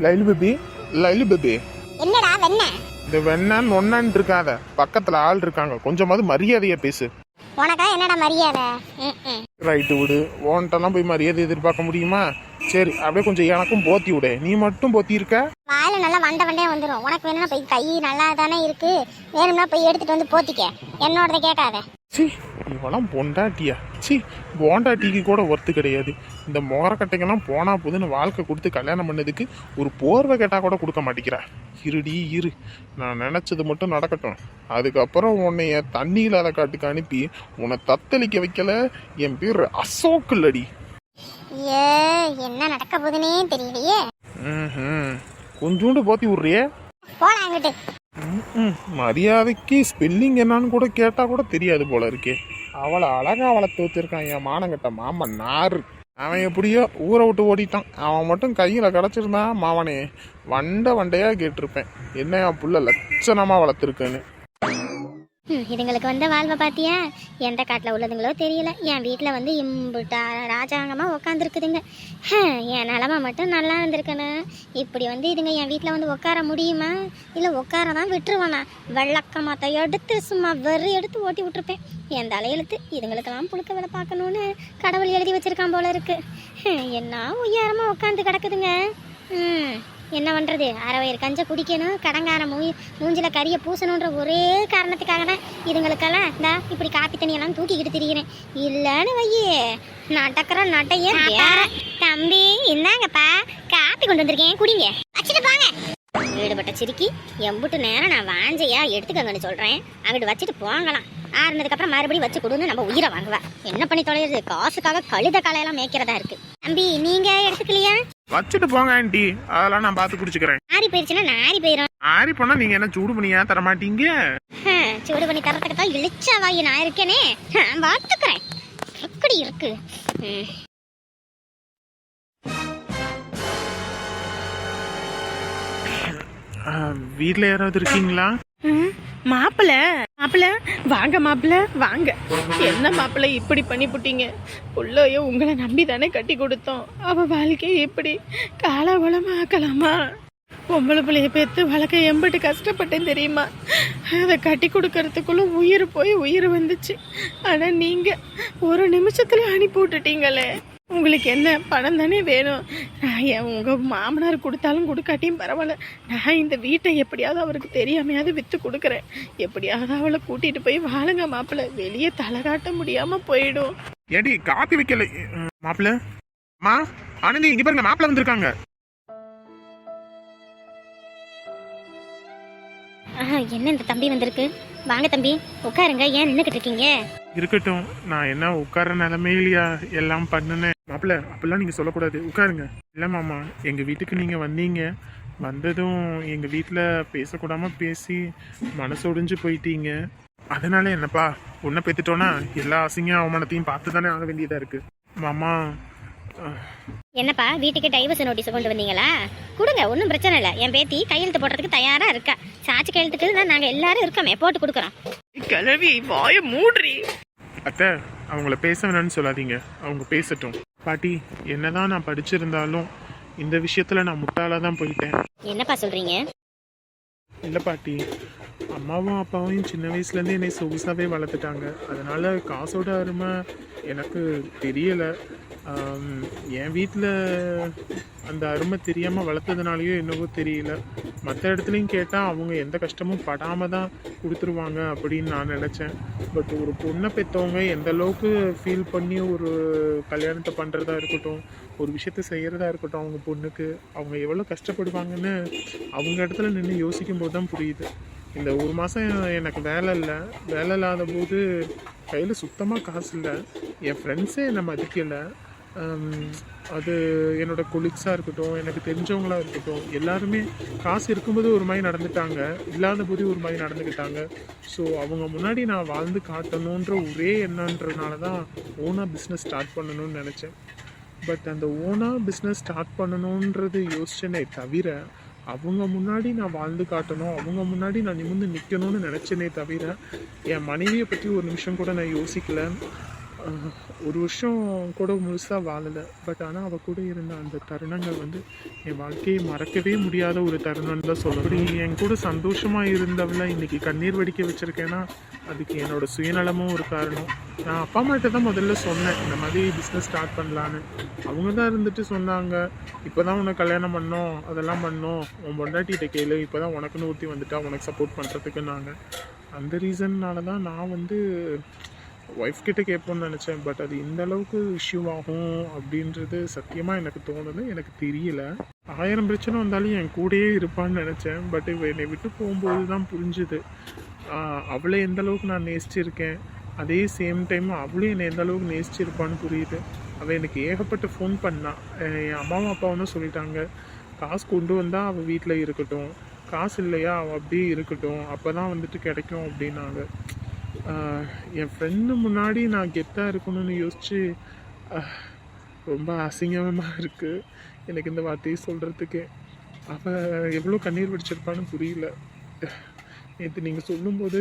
Lailu baby Lailu baby. என்னடா வெண்ண இந்த வெண்ணான் ஒன்னான் இருக்காத. பக்கத்துல ஆள் இருக்காங்க. கொஞ்சமாவது மரியாதையா பேசு. உனக்கா என்னடா மரியாதை. ரைட்டு விடு. ஓன்ட்டெல்லாம் போய் மரியாதை எதிர்பார்க்க முடியுமா? சரி அப்படியே கொஞ்சம் எனக்கும் போத்தி விடு. நீ மட்டும் போத்தி இருக்க? வாயில நல்லா வண்டை வண்டே வந்துடும் உனக்கு வேணும்னா போய் கை நல்லா தானே இருக்கு. வேணும்னா போய் எடுத்துட்டு வந்து போத்திக்க. என்னோடத கேட்காத. சி இவெல்லாம் பொண்டாட்டியா? சி பொண்டாட்டிக்கு கூட ஒர்த்து கிடையாது. இந்த மோரக்கட்டைக்கெல்லாம் போனா போதுன்னு வாழ்க்கை கொடுத்து கல்யாணம் பண்ணதுக்கு ஒரு போர்வை கேட்டா கூட கொடுக்க மாட்டேங்கிறா. இருடி இரு. நான் நினைச்சது மட்டும் நடக்கட்டும். அதுக்கப்புறம் உன்னைய தண்ணியில் அதை காட்டுக்கு அனுப்பி உன்னை தத்தளிக்க வைக்கல. என் பேர் அசோக் இல்லடி ஏ என்ன நடக்க போகுதுன்னே தெரியலையே. ம்ஹும். கொஞ்சோண்டு போத்தி விட்றியே? போலாம் அங்கிட்டு. மரியாதைக்கு ஸ்பெல்லிங் என்னன்னு கூட கேட்டா கூட தெரியாது போல இருக்கே. அவளை அழகா வளர்த்து வச்சிருக்கான் என் மானங்கட்ட மாமன் நாரு. அவன் எப்படியோ ஊரை விட்டு ஓடிட்டான். அவன் மட்டும் கையில கிடச்சிருந்தான் மாவனே வண்டை வண்டையா கேட்டிருப்பேன். என்ன என் புள்ள லட்சணமா வளர்த்துருக்குன்னு. இதுங்களுக்கு வந்த வாழ்வை பார்த்தியா எந்த காட்டில் உள்ளதுங்களோ தெரியல. என் வீட்டில் வந்து இம்புட்டா ராஜாங்கமாக உக்காந்துருக்குதுங்க. என் நிலமை மட்டும் நல்லா இருந்திருக்கணும் இப்படி வந்து இதுங்க என் வீட்டில் வந்து உட்கார முடியுமா? இல்லை உட்கார தான் விட்டுருவானா? வெள்ளக்கமாத்த எடுத்து சும்மா வெறி எடுத்து ஓட்டி விட்டுருப்பேன். என் தலையெழுத்து இதுங்களுக்கெல்லாம் புழுக்க வேலை பார்க்கணுன்னு கடவுள் எழுதி வச்சிருக்கான் போல இருக்குது என்ன உயரமாக உட்காந்து கிடக்குதுங்க. ம். என்ன பண்ணுறது அரை வயிறு கஞ்சை குடிக்கணும் கடங்கார மூ மூஞ்சில் கறியை பூசணுன்ற ஒரே காரணத்துக்காக தான் இதுங்களுக்கெல்லாம் இந்த இப்படி காப்பி தண்ணியெல்லாம் தூக்கிக்கிட்டு திரிகிறேன் இல்லைன்னு வையே நடக்கிற நட்டைய தம்பி இந்தாங்கப்பா காப்பி கொண்டு வந்திருக்கேன் குடிங்க. வச்சுட்டு போங்க. ஈடுபட்ட சிரிக்கி எம்புட்டு நேரம் நான் வாஞ்சையா எடுத்துக்கங்கன்னு சொல்கிறேன் அங்கிட்டு வச்சுட்டு போங்கலாம் ஆறுனதுக்கப்புறம் மறுபடியும் வச்சு கொடுன்னு நம்ம உயிரை வாங்குவா. என்ன பண்ணி தொலைகிறது காசுக்காக கழுத காலையெல்லாம் மேய்க்கிறதா இருக்கு. தம்பி நீங்கள் எடுத்துக்கலையா? வச்சுட்டு போங்க ஆண்டி. அதெல்லாம் நான் பார்த்து குடிச்சுக்கிறேன். ஆறி போயிருச்சுன்னா நாரி போயிடும் ஆரி பண்ணா நீங்க என்ன சூடு பண்ணியா தர மாட்டீங்க? சூடு பண்ணி தரத்துக்கு தான் இழிச்சா வாங்கி நான் இருக்கேனே. நான் பார்த்துக்கிறேன். எப்படி இருக்கு. வீட்டில் யாராவது இருக்கீங்களா? மாப்பிள்ள மாப்பிள்ள வாங்க மாப்பிள்ள வாங்க. என்ன மாப்பிள்ள இப்படி பண்ணி புட்டீங்க? புள்ளையோ உங்களை நம்பி தானே கட்டி கொடுத்தோம். அவ வாழ்க்கையை எப்படி காலவளமா ஆக்கலாமா? பொம்பளை பிள்ளைய பெற்று வளர்க்க எம்பிட்டு கஷ்டப்பட்டேன் தெரியுமா? அதை கட்டி கொடுக்கறதுக்குள்ள உயிர் போய் உயிர் வந்துச்சு. ஆனா நீங்க ஒரு நிமிஷத்துல அனுப்பி விட்டுட்டீங்களே. உங்களுக்கு என்ன பணம் தானே வேணும்? நான் என் உங்க மாமனார் கொடுத்தாலும் கொடுக்காட்டியும் பரவாயில்ல. நான் இந்த வீட்டை எப்படியாவது அவருக்கு தெரியாமையாவது வித்து கொடுக்குறேன். எப்படியாவது அவளை கூட்டிட்டு போய் வாழுங்க மாப்பிள்ள. வெளியே தலை காட்ட முடியாம போயிடும். ஏடி காப்பி வைக்கல. மாப்பிள்ள? மா ஆனந்தி இங்க பாருங்க மாப்பிள்ள வந்திருக்காங்க. என்ன இந்த தம்பி வந்திருக்கு? வாங்க தம்பி உட்காருங்க. ஏன் நின்றுக்கிட்டு இருக்கீங்க? இருக்கட்டும் நான் என்ன உட்கார நிலைமையிலையா? எல்லாம் பண்ணுனேன். மாப்பிள்ள அப்படிலாம் நீங்க சொல்லக்கூடாது. உட்காருங்க. இல்ல மாமா எங்க வீட்டுக்கு நீங்க வந்தீங்க. வந்ததும் எங்க வீட்டுல பேசக்கூடாம பேசி மனசு ஒடிஞ்சு போயிட்டீங்க. அதனால என்னப்பா உன்னை பெத்துட்டோன்னா எல்லா அசிங்க அவமானத்தையும் பார்த்து தானே ஆக வேண்டியதா இருக்கு. மாமா என்னப்பா வீட்டுக்கு டைவர்ஸ் நோட்டீஸ் கொண்டு வந்தீங்களா? கொடுங்க ஒன்றும் பிரச்சனை இல்லை. என் பேத்தி கையெழுத்து போடுறதுக்கு தயாரா இருக்கா. சாட்சி கையெழுத்துக்கு தான் நாங்கள் எல்லாரும் இருக்கோமே போட்டு கொடுக்குறோம். கிளவி வாய மூடுறி. அத்தை அவங்கள பேச வேணாம்னு சொல்லாதீங்க. அவங்க பேசட்டும். பாட்டி என்னதான் நான் படிச்சிருந்தாலும் இந்த விஷயத்துல நான் முட்டாளா தான் போயிட்டேன். என்னப்பா சொல்றீங்க? இல்லை பாட்டி அம்மாவும் அப்பாவும் சின்ன வயசுலேருந்தே என்னை சொகுசாவே வளர்த்துட்டாங்க. அதனால காசோட அருமை எனக்கு தெரியலை. என் வீட்டில் அந்த அருமை தெரியாமல் வளர்த்ததுனாலையோ என்னவோ தெரியல. மற்ற இடத்துலையும் கேட்டால் அவங்க எந்த கஷ்டமும் படாமல் தான் கொடுத்துருவாங்க அப்படின்னு நான் நினச்சேன். பட் ஒரு பொண்ணை பெற்றவங்க எந்த அளவுக்கு ஃபீல் பண்ணி ஒரு கல்யாணத்தை பண்ணுறதா இருக்கட்டும் ஒரு விஷயத்த செய்கிறதா இருக்கட்டும் அவங்க பொண்ணுக்கு அவங்க எவ்வளோ கஷ்டப்படுவாங்கன்னு அவங்க இடத்துல நின்று யோசிக்கும் போது தான் புரியுது. இந்த ஒரு மாதம் எனக்கு வேலை இல்லை. வேலை இல்லாத போது கையில் சுத்தமாக காசு இல்லை. என் ஃப்ரெண்ட்ஸே என்னை மதிக்கலை. அது என்னோட கொலீக்ஸாக இருக்கட்டும் எனக்கு தெரிஞ்சவங்களாக இருக்கட்டும் எல்லாருமே காசு இருக்கும்போது ஒரு மாதிரி நடந்துட்டாங்க இல்லாத போது ஒரு மாதிரி நடந்துக்கிட்டாங்க. ஸோ அவங்க முன்னாடி நான் வாழ்ந்து காட்டணுன்ற ஒரே எண்ணன்றதுனால தான் ஓனாக பிஸ்னஸ் ஸ்டார்ட் பண்ணணும்னு நினச்சேன். பட் அந்த ஓனாக பிஸ்னஸ் ஸ்டார்ட் பண்ணணுன்றது யோசிச்சேனே தவிர அவங்க முன்னாடி நான் வாழ்ந்து காட்டணும் அவங்க முன்னாடி நான் நிமிர்ந்து நிற்கணும்னு நினச்சேனே தவிர என் மனைவியை பற்றி ஒரு நிமிஷம் கூட நான் யோசிக்கல. ஒரு வருஷம் கூட முழுசாக வாழலை. பட் ஆனால் அவள் கூட இருந்த அந்த தருணங்கள் வந்து என் வாழ்க்கையை மறக்கவே முடியாத ஒரு தருணம்னு தான் சொல்ல அப்படி என் கூட சந்தோஷமாக இருந்தவளை இன்னைக்கு கண்ணீர் வடிக்க வச்சுருக்கேன்னா அதுக்கு என்னோட சுயநலமும் ஒரு காரணம். நான் அப்பா அம்மாட்ட தான் முதல்ல சொன்னேன் இந்த மாதிரி பிஸ்னஸ் ஸ்டார்ட் பண்ணலான்னு. அவங்க தான் இருந்துட்டு சொன்னாங்க இப்போ தான் உனக்கு கல்யாணம் பண்ணோம் அதெல்லாம் பண்ணோம். உன் பொண்டாட்டிகிட்ட கேளு இப்போ தான் உனக்குன்னு ஊற்றி வந்துட்டா உனக்கு சப்போர்ட் பண்ணுறதுக்குன்னாங்க அந்த ரீசன்னால தான் நான் வந்து ஒய்ஃப் கிட்ட கேட்போம்னு நினச்சேன். பட் அது இந்த அளவுக்கு இஷ்யூ ஆகும் அப்படின்றது சத்தியமாக எனக்கு தோணுது. எனக்கு தெரியல. ஆயிரம் பிரச்சனை வந்தாலும் என் கூடயே இருப்பான்னு நினச்சேன். பட் இவ என்னை விட்டு போகும்போது தான் புரிஞ்சுது. அவளை எந்த அளவுக்கு நான் நேசிச்சிருக்கேன்? அதே சேம் டைம் அவளும் என்னை எந்த அளவுக்கு நேசிச்சிருப்பான்னு புரியுது. அவள் எனக்கு ஏகப்பட்ட ஃபோன் பண்ணா. என் அம்மாவும் அப்பாவும் சொல்லிட்டாங்க. காசு கொண்டு வந்தால் அவள் வீட்டில் இருக்கட்டும். காசு இல்லையா? அவள் அப்படியே இருக்கட்டும். அப்போ தான் வந்துட்டு கிடைக்கும் அப்படின்னாங்க. என் ஃப்ரெண்டு முன்னாடி நான் கெத்தாக இருக்கணும்னு யோசிச்சு ரொம்ப அசிங்கமாக இருக்குது எனக்கு இந்த வார்த்தையை சொல்கிறதுக்கே அவள் எவ்வளோ கண்ணீர் வடிச்சிருப்பான்னு புரியல. நேற்று நீங்கள் சொல்லும்போது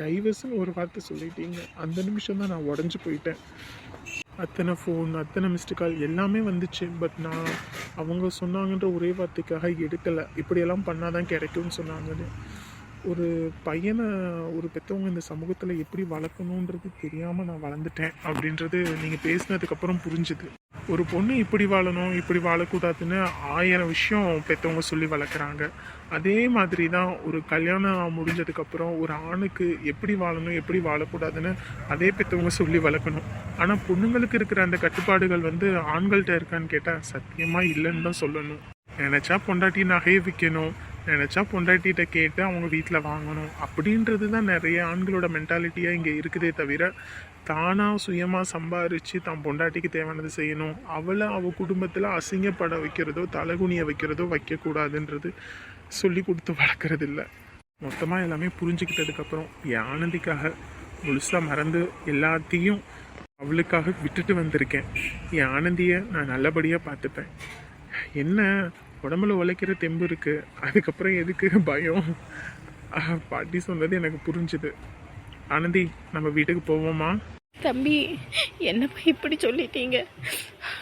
டைவர்ஸ்னு ஒரு வார்த்தை சொல்லிட்டீங்க. அந்த நிமிஷம் தான் நான் உடஞ்சி போயிட்டேன். அத்தனை ஃபோன் அத்தனை மிஸ்டு கால் எல்லாமே வந்துச்சு. பட் நான் அவங்க சொன்னாங்கன்ற ஒரே வார்த்தைக்காக எடுக்கலை. இப்படியெல்லாம் பண்ணாதான் கிடைக்கும்னு சொன்னாங்கன்னு. ஒரு பையனை ஒரு பெற்றவங்க இந்த சமூகத்தில் எப்படி வளர்க்கணுன்றது தெரியாமல் நான் வளர்ந்துட்டேன் அப்படின்றது நீங்கள் பேசினதுக்கப்புறம் புரிஞ்சுது. ஒரு பொண்ணு இப்படி வாழணும் இப்படி வாழக்கூடாதுன்னு ஆயிரம் விஷயம் பெற்றவங்க சொல்லி வளர்க்குறாங்க. அதே மாதிரி தான் ஒரு கல்யாணம் முடிஞ்சதுக்கப்புறம் ஒரு ஆணுக்கு எப்படி வாழணும் எப்படி வாழக்கூடாதுன்னு அதே பெற்றவங்க சொல்லி வளர்க்கணும். ஆனால் பொண்ணுங்களுக்கு இருக்கிற அந்த கட்டுப்பாடுகள் வந்து ஆண்கள்கிட்ட இருக்கான்னு கேட்டால் சத்தியமாக இல்லைன்னு தான் சொல்லணும். நினச்சா பொண்டாட்டி நகையை விற்கணும் நினச்சா பொண்டாட்டிகிட்ட கேட்டு அவங்க வீட்டில் வாங்கணும். அப்படின்றது தான் நிறைய ஆண்களோட மென்டாலிட்டியாக இங்கே இருக்குதே தவிர தானாக சுயமாக சம்பாரித்து தான் பொண்டாட்டிக்கு தேவையானது செய்யணும். அவளை அவள் குடும்பத்தில் அசிங்கப்பட வைக்கிறதோ தலைகுனிய வைக்கிறதோ வைக்கக்கூடாதுன்றது சொல்லி கொடுத்து வளர்க்குறது இல்லை மொத்தமாக எல்லாமே புரிஞ்சுக்கிட்டதுக்கப்புறம் என் ஆனந்திக்காக முழுசாக மறந்து எல்லாத்தையும் அவளுக்காக விட்டுட்டு வந்திருக்கேன். என் ஆனந்தியை நான் நல்லபடியாக பார்த்துப்பேன். என்ன உடம்புல உழைக்கிற தெம்பு இருக்கு. அதுக்கப்புறம் எதுக்கு பயம்? பாட்டி சொன்னது எனக்கு புரிஞ்சுது. ஆனந்தி நம்ம வீட்டுக்கு போவோமா? தம்பி என்னப்பா இப்படி சொல்லிட்டீங்க?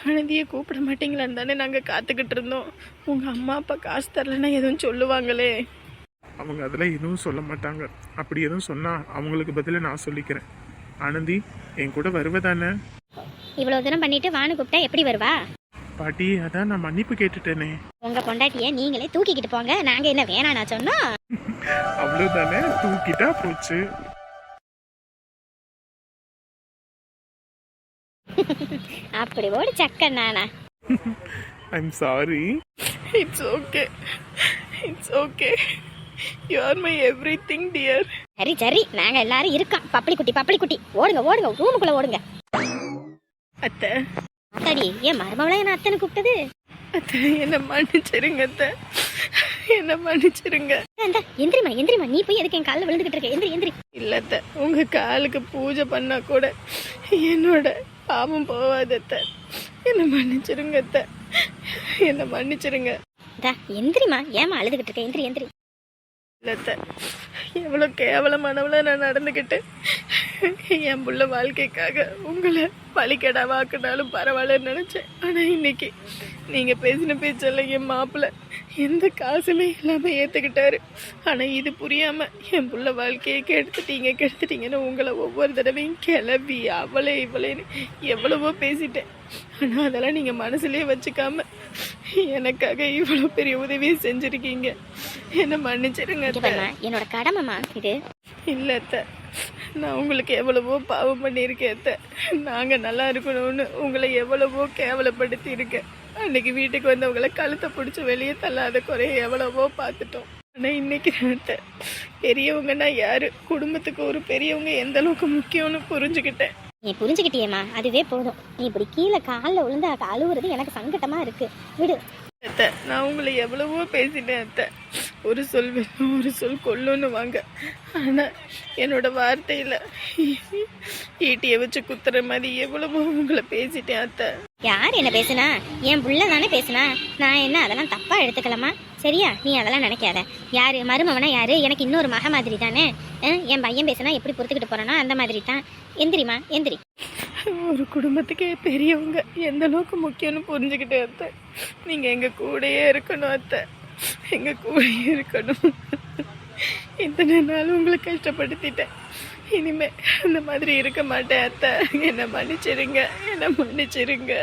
ஆனந்தியை கூப்பிட மாட்டீங்களான்னு தானே நாங்கள் காத்துக்கிட்டு இருந்தோம். உங்கள் அம்மா அப்பா காசு தரலன்னா எதுவும் சொல்லுவாங்களே? அவங்க அதெல்லாம் எதுவும் சொல்ல மாட்டாங்க. அப்படி எதுவும் சொன்னால் அவங்களுக்கு பதிலாக நான் சொல்லிக்கிறேன். ஆனந்தி என் கூட வருவதானே? இவ்வளோ தூரம் பண்ணிட்டு வான்னு கூப்பிட்டா எப்படி வருவா? பாட்டி அதான் நான் மன்னிப்பு கேட்டுட்டேனே. உங்க பொண்டாட்டியை நீங்களே தூக்கிக்கிட்டு போங்க. நாங்க என்ன வேணாம் நான் சொன்னோம்? அவ்வளோதானே தூக்கிட்டா போச்சு. அப்படி ஓடி சக்கர் நானா. I'm sorry it's okay it's okay you are my everything dear சரி சரி. நாங்க எல்லாரும் இருக்கோம். பப்பளி குட்டி பப்பளி குட்டி ஓடுங்க ஓடுங்க. ரூமுக்குள்ள ஓடுங்க. அத்தை. அத்தாடி ஏன் மருமவளை என்ன அத்தனை கூப்பிட்டது? அத்தை என்ன மன்னிச்சிருங்க அத்தை. என்ன மன்னிச்சிருங்க. அந்த எந்திரிமா எந்திரிமா நீ போய் எதுக்கு என் காலில் விழுந்துகிட்டு இருக்க? எந்திரி எந்திரி. இல்ல அத்தை உங்க காலுக்கு பூஜை பண்ணா கூட என்னோட பாவம் போவாது அத்தை. என்ன மன்னிச்சிருங்க அத்தை. என்ன மன்னிச்சிருங்க. இதா எந்திரிமா ஏமா அழுதுகிட்டு இருக்க? எந்திரி எந்திரி. இல்ல அத்தை எவ்வளோ கேவலமானவள நான் நடந்துக்கிட்டேன் என் புள்ள வாழ்க்கைக்காக உங்களை பழிக்கடாவாக்குனாலும் பரவாயில்லன்னு நினச்சேன். ஆனால் இன்னைக்கு நீங்கள் பேசின பேச்செல்லாம் என் மாப்பிள்ளை எந்த காசுமே இல்லாமல் ஏற்றுக்கிட்டாரு ஆனால் இது புரியாமல் என் புள்ள வாழ்க்கையை கெடுத்துட்டீங்க கெடுத்துட்டீங்கன்னு உங்களை ஒவ்வொரு தடவையும் கிளப்பி அவளே இவளேன்னு எவ்வளவோ பேசிட்டேன். ஆனால் அதெல்லாம் நீங்கள் மனசுலயே வச்சுக்காம எனக்காக இவ்வளோ பெரிய உதவியை செஞ்சுருக்கீங்க. என்னை மன்னிச்சிருங்க என்னோட கடமைமா இது. இல்ல நான் உங்களுக்கு எவ்வளவோ பாவம் பண்ணியிருக்கேன் நாங்கள் நல்லா இருக்கணும்னு உங்களை எவ்வளவோ கேவலப்படுத்தி இருக்கேன் அன்னைக்கு வீட்டுக்கு வந்தவங்களை கழுத்தை பிடிச்சி வெளியே தள்ளாத குறைய எவ்வளவோ பார்த்துட்டோம். ஆனால் இன்னைக்கு நான் அத்தை பெரியவங்கன்னா யாரு? குடும்பத்துக்கு ஒரு பெரியவங்க எந்த அளவுக்கு முக்கியம்னு புரிஞ்சுக்கிட்டேன். நீ புரிஞ்சுக்கிட்டியேம்மா? அதுவே போதும். நீ இப்படி கீழே காலில் விழுந்து அழுவுறது எனக்கு சங்கட்டமா இருக்கு. விடு. அத்தை நான் உங்களை எவ்வளவோ பேசிட்டேன் அத்தை. ஒரு சொல் வெல்லும் ஒரு சொல் கொல்லுன்னு வாங்க. ஆனால் என்னோட வார்த்தையில் ஈட்டியை வச்சு குத்துற மாதிரி எவ்வளவோ உங்களை பேசிட்டேன் அத்தை. யார் என்ன பேசுனா? என் புள்ள தானே பேசுனா? நான் என்ன அதெல்லாம் தப்பா எடுத்துக்கலாமா? சரியா? நீ அதெல்லாம் நினைக்காத. யாரு? மருமவனா யாரு? எனக்கு இன்னொரு மக மாதிரி தானே? என் பையன் பேசுனா எப்படி பொறுத்துக்கிட்டு போறானோ அந்த மாதிரி தான். எந்திரிமா எந்திரி. ஒரு குடும்பத்துக்கே பெரியவங்க எந்த அளவுக்கு முக்கியம்னு புரிஞ்சுக்கிட்டேன் அத்தை. நீங்கள் எங்கள் கூடயே இருக்கணும் அத்தை. எங்கள் கூட இருக்கணும். இத்தனை நாள் உங்களை கஷ்டப்படுத்திட்டேன். இனிமே அந்த மாதிரி இருக்க மாட்டேன் அத்தை. என்னை மன்னிச்சிருங்க என்னை மன்னிச்சிருங்க.